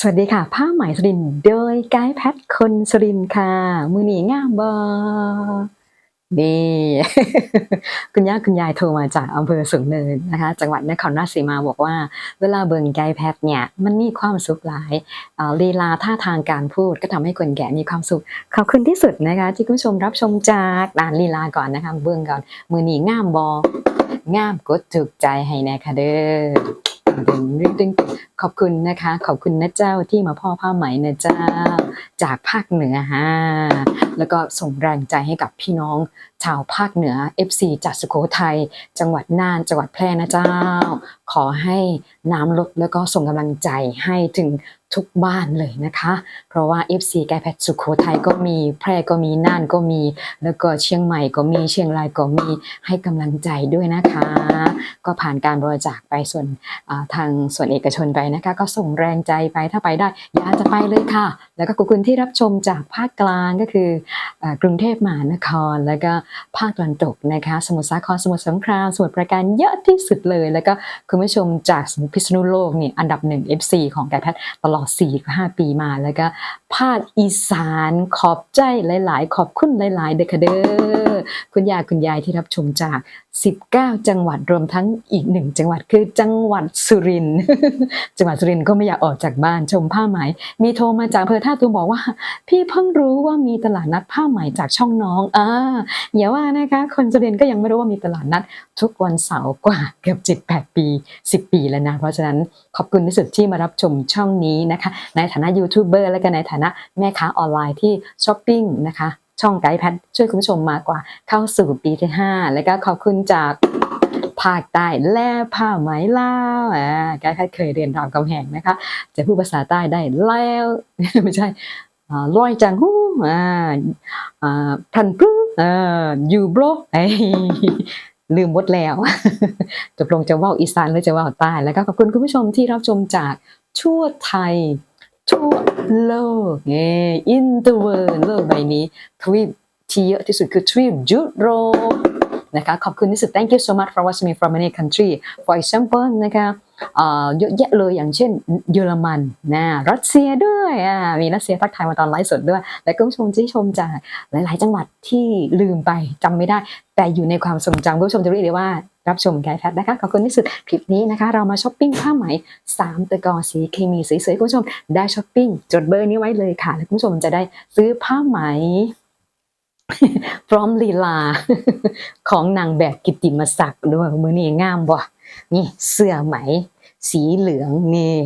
สวัสดีค่ะ ผ้าไหมสรินโดยไกด์แพทคนสรินค่ะ มือหนีง่ามบอนี่ คุณย่าคุณยายโทรมาจากอำเภอสูงเนินนะคะ จังหวัดนครราชสีมาบอกว่า เวลาเบิ่งไกด์แพทเนี่ย มันมีความสุขหลายลีลาท่าทางการพูดก็ทำให้คนแก่มีความสุข ขอบคุณที่สุดนะคะ ที่คุณผู้ชมรับชมจากด่านลีลาก่อนนะคะ เบื้องก่อน มือหนีง่ามบอง่ามกดถูกใจให้แนะคะเด้อ ดึงดึงดึงขอบคุณนะคะ ขอบคุณนะเจ้าที่มาพ่อผ้าไหมนะเจ้า จากภาคเหนือฮะแล้วก็ส่งแรงใจให้กับพี่น้องชาวภาคเหนือ FC จากสุโขทัยจังหวัดน่านจังหวัดแพร่นะเจ้าขอให้น้ำลดแล้วก็ส่งกำลังใจให้ถึงทุกบ้านเลยนะคะ เพราะว่า FC ไกแพทสุโขทัยก็มีแพร่ก็มีน่านก็มี แล้วก็เชียงใหม่ก็มีเชียงรายก็มีให้กำลังใจด้วยนะคะ ก็ผ่านการบริจาคไปส่วนทางส่วนเอกชนไปนะคะ ก็ส่งแรงใจไปถ้าไปได้อยากจะไปเลยค่ะ แล้วก็คุณที่รับชมจากภาคกลางก็คืออกรุงเทพมหานคร แล้วก็ภาคตะวันตกนะคะ สมุทรสาครสมุทรสงครามสมุทรปราการเยอะที่สุดเลยแล้วก็คุณผู้ชมจากสมุทรพิษณุโลกเนี่ยอันดับหนึ่ง FC ของไก่แพทตลอด4-5 ปีมาแล้วก็ภาคอีสานขอบใจหลาย ๆ ขอบคุณหลาย ๆ เด้อค่ะเด้อ คุณยายคุณยายที่รับชมจาก 19 จังหวัดรวมทั้งอีกหนึ่งจังหวัดคือจังหวัดสุรินทร์จังหวัดสุรินทร์ก็ไม่อยากออกจากบ้านชมผ้าไหม มีโทรมาจากอำเภอท่าตูมบอกว่า พี่เพิ่งรู้ว่ามีตลาดนัดผ้าไหมจากช่องน้องอ่าอย่าว่านะคะ คนสุรินทร์ก็ยังไม่รู้ว่ามีตลาดนัด ทุกวันเสาร์กว่าเกือบ 7 8 ปี 10 ปีแล้วนะเพราะฉะนั้นขอบคุณที่สุดที่มารับชมช่องนี้นะคะ ในฐานะยูทูบเบอร์และก็ในฐานะแม่ค้าออนไลน์ที่ช้อปปิ้งนะคะ ช่องไกด์แพทช่วยคุณผู้ชมมากกว่าเข้าสู่ปีที่ 5 แล้วก็ขอบคุณจากภาคใต้แล่ผ้าไหมลาวอ่าไกด์แพทเคยเรียนรามคำแหงนะคะ จะพูดภาษาใต้ได้แล้วไม่ใช่ลอยจังหู้อ่าพันปลื้ออยู่บลไอ้ยลืมหมดแล้วจะลงจะว่าอีสานหรือจะว่าใต้แล้วก็ขอบคุณคุณผู้ชมที่รับชมจากทั่วไทย ทั่วโลกเงี้ in the world โลกใบนี้ทวีปที่เยอะที่สุดคือทวีปยุโรปนะคะขอบคุณที่สุด thank you so much for watching me from many country for example นะคะเยอะแยะเลยอย่างเช่นเยอรมันนะรัสเซียด้วยมีรัสเซียทักทายมาตอนไลฟ์สดด้วย และก็ผู้ชมที่ชมจากหลาย ๆ จังหวัดที่ลืมไปจำไม่ได้ แต่อยู่ในความทรงจำผู้ชมจะเรียกได้ว่า รับชมไกด์แพทนะคะขอบคุณที่สุดคลิปนี้นะคะ เรามาช้อปปิ้งผ้าไหมสามตะกอสีเคมีสวยๆคุณผู้ชมได้ช้อปปิ้งจดเบอร์นี้ไว้เลยค่ะ แล้วคุณผู้ชมจะได้ซื้อผ้าไหมพร้อมลีลา ของนางแบบกิตติมศักดิ์ด้วยมือนี่งามบ่นี่เสื้อไหม สีเหลืองนี่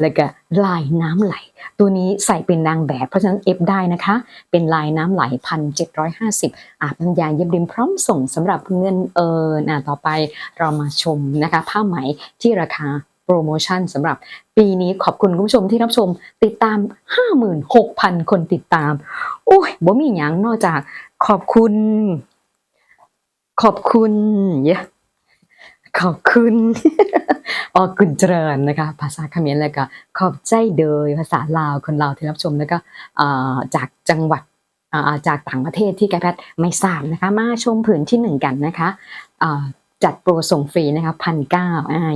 แล้วก็ลายน้ำไหล ตัวนี้ใส่เป็นนางแบบเพราะฉะนั้นเอฟได้นะคะ เป็นลายน้ำไหลพันเจ็ดร้อยห้าสิบอาบน้ำยาเย็บริมพร้อมส่งสำหรับเงินเอินอะต่อไปเรามาชมนะคะ ผ้าไหมที่ราคาโปรโมชั่นสำหรับปีนี้ขอบคุณคุณผู้ชมที่รับชมติดตาม 56,000 คนติดตาม โอ้ยบ่มีหยังนอกจากขอบคุณ ขอบคุณเยอะขอบคุณ ออกุญเจริญนะคะภาษาเขมรแล้วก็ขอบใจเดยภาษาลาวคนลาวที่รับชมแล้วก็จากจังหวัดจากต่างประเทศที่ไกแพทย์ไม่ทราบนะคะ มาชมผืนที่หนึ่งกันนะคะจัดโปรส่งฟรีนะคะพันเก้า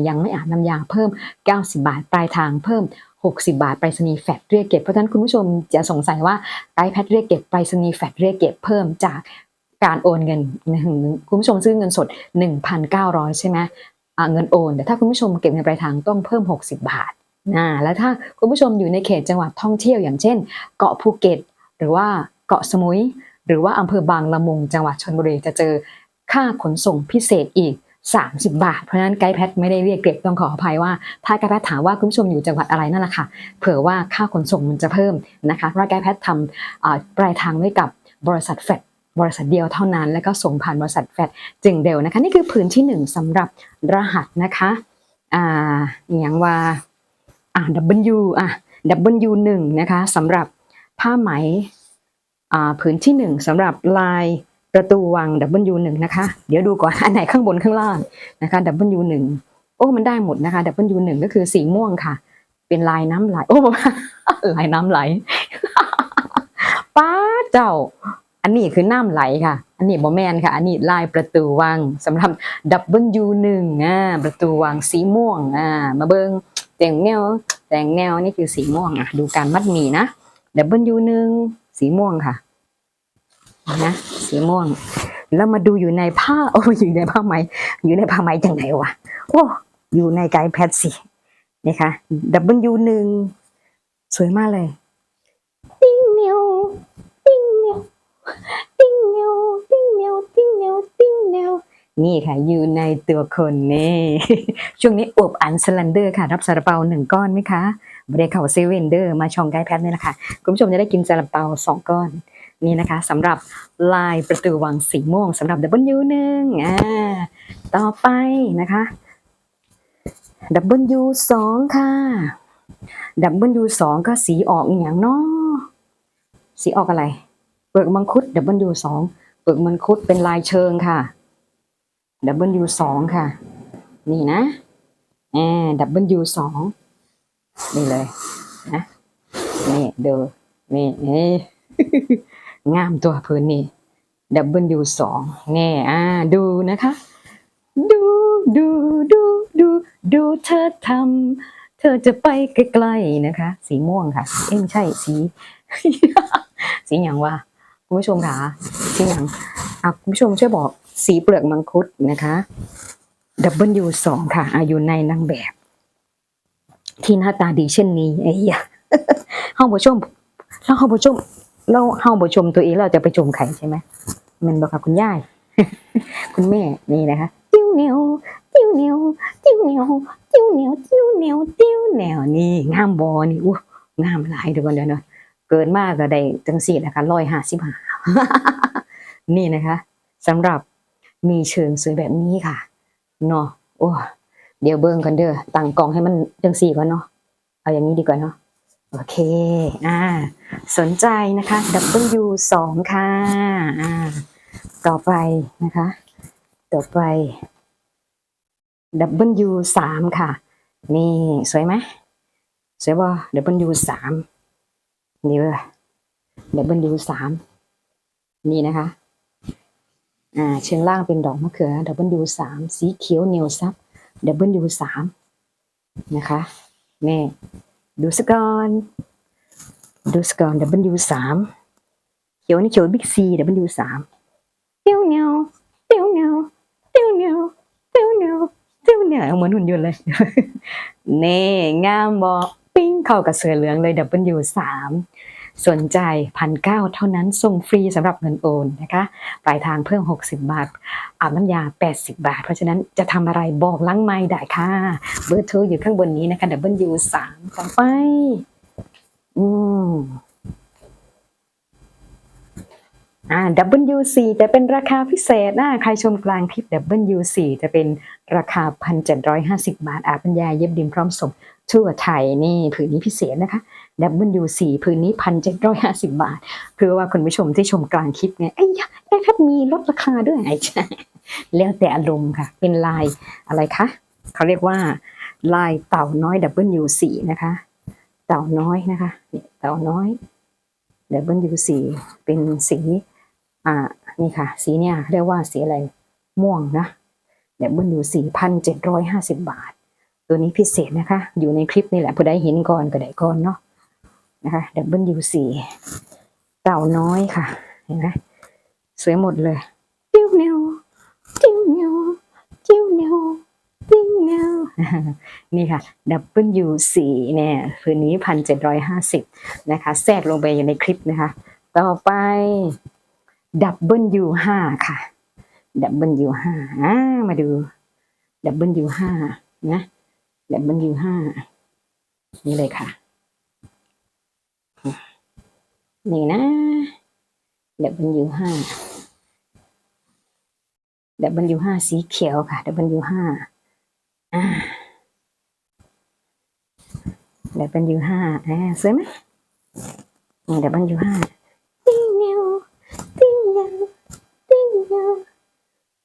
ยังไม่อาบน้ำยาเพิ่ม 90 บาทปลายทางเพิ่ม 60 บาทไปรษณีย์แฟดเรียกเก็บเพราะฉะนั้นคุณผู้ชมจะสงสัยว่าไกด์แพทเรียกเก็บไปรษณีย์แฟดเรียกเก็บเพิ่มจากการโอนเงินคุณผู้ชมซื้อเงินสด 1,900 ใช่ไหม เงินโอนแต่ถ้าคุณผู้ชมเก็บเงินปลายทางต้องเพิ่ม 60 บาทอ่าแล้วถ้าคุณผู้ชมอยู่ในเขตจังหวัดท่องเที่ยวอย่างเช่น เกาะภูเก็ต หรือว่าเกาะสมุย หรือว่าอำเภอบางละมุงจังหวัดชลบุรีจะเจอค่าขนส่งพิเศษอีก 30 บาท เพราะนั้นไกด์แพทไม่ได้เรียกเก็บต้องขออภัยว่า ถ้าไกด์แพทถามว่าคุณผู้ชมอยู่จังหวัดอะไรนั่นแหละค่ะเผื่อว่าค่าขนส่งมันจะเพิ่มนะคะเพราะไกด์แพททำปลายทางไว้กับบริษัทแฟด บริษัทเดียวเท่านั้น แล้วก็ส่งผ่านบริษัทแฟดจึงเร็วนะคะ นี่คือผืนที่หนึ่งสำหรับรหัสนะคะอ่าอหย่างว่าอ่า W อะ W หนึ่งนะคะสำหรับผ้าไหมอ่าผืนที่หนึ่งสำหรับลายประตูวัง W หนึ่งนะคะ เดี๋ยวดูก่อนอันไหนข้างบนข้างล่างนะคะ W หนึ่งโอ้มันได้หมดนะคะ W หนึ่งก็คือสีม่วงค่ะ เป็นลายน้ำไหลโอ้ลายน้ำไหลป้าเจ้า อันนี้คือน้ำไหลค่ะ อันนี้บอแมนค่ะ อันนี้ลายประตูวังสำหรับดับเบิลยูหนึ่งอ่าประตูวังสีม่วงอ่ามาเบิงแต่งแนวแต่งแนวนี่คือสีม่วงอะดูการมัดหมี่นะดับเบิลยูหนึ่งสีม่วงค่ะนะสีม่วง แล้วมาดูอยู่ในผ้าโอ้ยอยู่ในผ้าไหมอยู่ในผ้าไหมจังไหนวะโอ้อยู่ในไกด์แพดสินี่ค่ะดับเบิลยูหนึ่งสวยมากเลย ติ้งเหนียวติ้งเหนียวติ้งเหนียวติ้งเหนียวติ้งเหนียวติ้งเห นี่ค่ะอยู่ในตัวคนนี่ช่วงนี้อวบอันสลันเดอร์ค่ะ รับซาลาเปาหนึ่งก้อนไหมคะบริเข่าเซเว่นเดอร์มาชองไกด์แพดนี่แหละค่ะคุณผู้ชมจะได้กินซาลาเปาสองก้อนนี่นะคะสำหรับลายประตูวังสีม่วงสำหรับ W หนึ่งอ่าต่อไปนะคะ W สองค่ะ W สองก็สีออกอหย่างเนาะสีออกอะไร เปลือกมังคุด W สองเปลือกมังคุดเป็นลายเชิงค่ะ W สองค่ะ นี่นะแอ W สองนี่เลยนะนี่เดูนี่เอ้งามตัวพื้นนี่ W สองแน่อ่าดูนะคะ ดูดูดูดูดูเธอทำเธอจะไปไกลๆนะคะ สีม่วงค่ะ เอ้ไม่ใช่สี สีอย่างว่าคุณผู้ชมค่ะสีอย่างอะคุณผู้ชมช่วยบอก สีเปลือกมังคุดนะคะ W สองค่ะ อายุในนางแบบ ที่หน้าตาดีเช่นนี้ไอ้ยะเฮาบ่ชมแล้วเฮาบ่ชมแล้วเฮาบ่ชมตัวเองเราจะไปชมใครใช่ไหมมันบอกค่ะคุณย่ายคุณแม่นี่นะคะติ้วเหนียวติ้วเหนียวติ้วเหนียวติ้วเหนียวติ้วเหนียวติ้วเหนียวนี่งามบอนี่อู้งามหลายเดี๋ยวก่อนเดี๋ยวเนาะเกินมากก็ได้จังสี่แหละคะร้อยห้าสิบห้านี่นะคะสำหรับ มีเชิงสวยแบบนี้ค่ะเนาะโอ้เดี๋ยวเบิ่งกันเด้อตั้งกล้องให้มันจังสี่ก่อนเนาะเอาอย่างนี้ดีกว่าเนาะโอเคอ่าสนใจนะคะ W สองค่ะอ่าต่อไปนะคะ ต่อไป W สามค่ะ นี่สวยไหมสวยบ่ W สามนี่เว้ย W สามนี่นะคะ เชิงล่างเป็นดอกมะเขือ W สามสีเขียวเหนียวซับ W สามนะคะนี่ดูสกอนดูสกอน W สามเขียวนี่เขียวบิ๊กซี W สามเตี้ยวเหนียวเตี้ยวเหนียวเตี้ยวเหนียวเตี้ยวเหนียวเตี้ยวเหนียวเหมือนหุ่นยนต์เลยเน่งามบอปิ้งเข้ากับเสือเหลืองเลย W สาม สนใจพันเก้าเท่านั้นส่งฟรีสำหรับเงินโอนนะคะปลายทางเพิ่ม 60 บาท อาบน้ำยา 80 บาท เพราะฉะนั้นจะทำอะไรบอกล้างไม้ได้ค่ะ เบอร์โทรอยู่ข้างบนนี้นะคะ W สามต่อไป อืมอ่า W4 จะเป็นราคาพิเศษนะใครชมกลางคลิป W4 จะเป็นราคา 1,750 บาท อาบรรยาเย็บดินพร้อมส่งทั่วไทยนี่ผืนนี้พิเศษนะคะ W4 ผืนนี้ 1,750 บาท เพื่อว่าคุณผู้ชมที่ชมกลางคลิปไงไอ้ยะไอ้ครับมีลดราคาด้วยไอ้ใช่แล้วแต่อารมณ์ค่ะ เป็นลายอะไรคะเขาเรียกว่าลายเต่าน้อย W4 นะคะ เต่าน้อยนะคะเต่าน้อย W4 เป็นสีอ่านี่ค่ะ สีเนี่ยเรียกว่าสีอะไรม่วงนะเดี๋ยวมันอยู่สี่พันเจ็ดร้อยห้าสิบบาท ตัวนี้พิเศษนะคะ อยู่ในคลิปนี่แหละผู้ใดเห็นก่อนก็ได้ก่อนเนาะ นะคะเดี๋ยวมันอยู่สี่เต่าน้อยค่ะ เห็นไหมสวยหมดเลยจิ้วเนียวจิ้วเนียวจิ้วเนียวจิ้วเนียวนี่ค่ะ W สี่เนี่ยคืนนี้พันเจ็ดร้อยห้าสิบนะคะ แทรกลงไปอยู่ในคลิปนะคะ ต่อไป W ห้าค่ะ W ห้าอ่ามาดู W ห้านะ W ห้านี่เลยค่ะ นี่นะ W ห้า W ห้าสีเขียวค่ะ W ห้าอ่า W ห้าอ่าสวยไหมนี่ W ห้าติ้งเนียวติ้งเนียวติ้งเนียว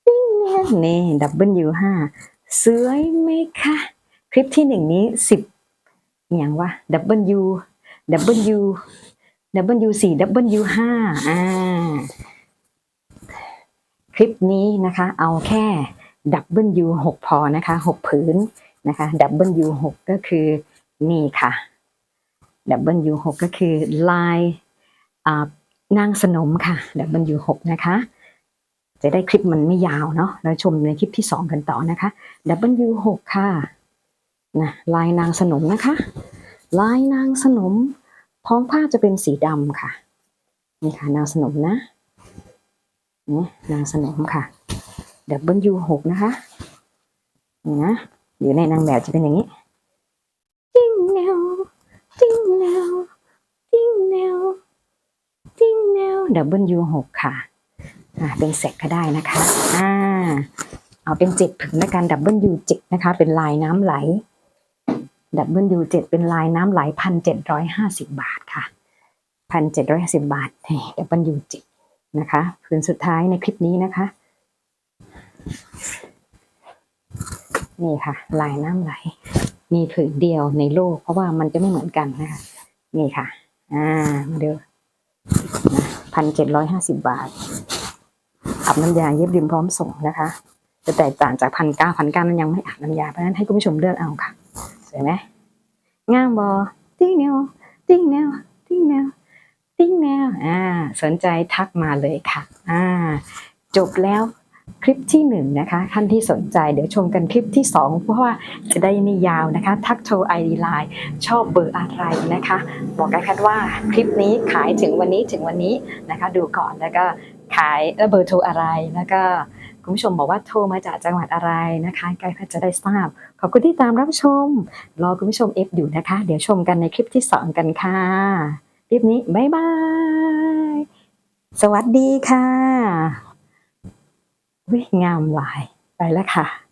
ติ้งเนียวนี่ W ห้าสวยไหมคะคลิปที่หนึ่งนี้สิบอย่างวะ W W W สี่ W ห้าอ่าคลิปนี้นะคะ เอาแค่ดับเบิลยูหกพอนะคะหกผืนนะคะดับเบิลยูหกก็คือนี่ค่ะดับเบิลยูหกก็คือลายอ่านางสนมค่ะดับเบิลยูหกนะคะ จะได้คลิปมันไม่ยาวเนาะเราชมในคลิปที่สองกันต่อนะคะดับเบิลยูหกค่ะนะลายนางสนมนะคะ ลายนางสนม พ้องผ้าจะเป็นสีดำค่ะ นี่ค่ะนางสนมนะนี่นางสนมค่ะดับเบิลยูหกนะคะนี่นะอยู่ในนางแบบจะเป็นอย่างนี้จิ้งแนวจิ้งแนวจิ้งแนวจิ้งแนวดับเบิลยูหกค่ะอ่าเป็นเซตก็ได้นะคะอ่าเอาเป็นเจ็ดผืนแล้วกันดับเบิลยูเจ็ดนะคะ เป็นลายน้ำไหล ดับเบิลยูเจ็ดเป็นลายน้ำไหลพันเจ็ดร้อยห้าสิบบาทค่ะพันเจ็ดร้อยห้าสิบบาทนี่ดับเบิลยูเจ็ดนะคะผืนสุดท้ายในคลิปนี้นะคะ นี่ค่ะ ลายน้ำไหล มีผืนเดียวในโลก เพราะว่ามันจะไม่เหมือนกันนะคะนี่ค่ะ อ่า มาดูนะพันเจ็ดร้อยห้าสิบบาทอาบน้ำยาเย็บริมพร้อมส่งนะคะ จะแตกต่างจากพันเก้าพันเก้านั้นยังไม่อาบน้ำยาเพราะฉะนั้นให้คุณผู้ชมเลือกเอาค่ะ สวยไหมง่ามบอติ้งแนวติ้งแนวติ้งแนวติ้งแนวอ่าสนใจทักมาเลยค่ะอ่าจบแล้วคลิปที่หนึ่งนะคะท่านที่สนใจเดี๋ยวชมกันคลิปที่สองเพราะว่าจะได้ไม่ยาวนะคะ ทักโทรไอดีไลน์ชอบเบอร์อะไรนะคะ บอกกันแค่ว่าคลิปนี้ขายถึงวันนี้ถึงวันนี้นะคะ ดูก่อนแล้วก็ ขายเอ่อเบอร์โทรอะไรแล้วก็คุณผู้ชมบอกว่าโทรมาจากจังหวัดอะไรนะคะใกล้แพทย์จะได้ทราบ ขอบคุณที่ตามรับชม รอคุณผู้ชมเอฟอยู่นะคะ เดี๋ยวชมกันในคลิปที่สองกันค่ะคลิปนี้บ๊ายบาย สวัสดีค่ะวิงามหลายไปแล้วค่ะ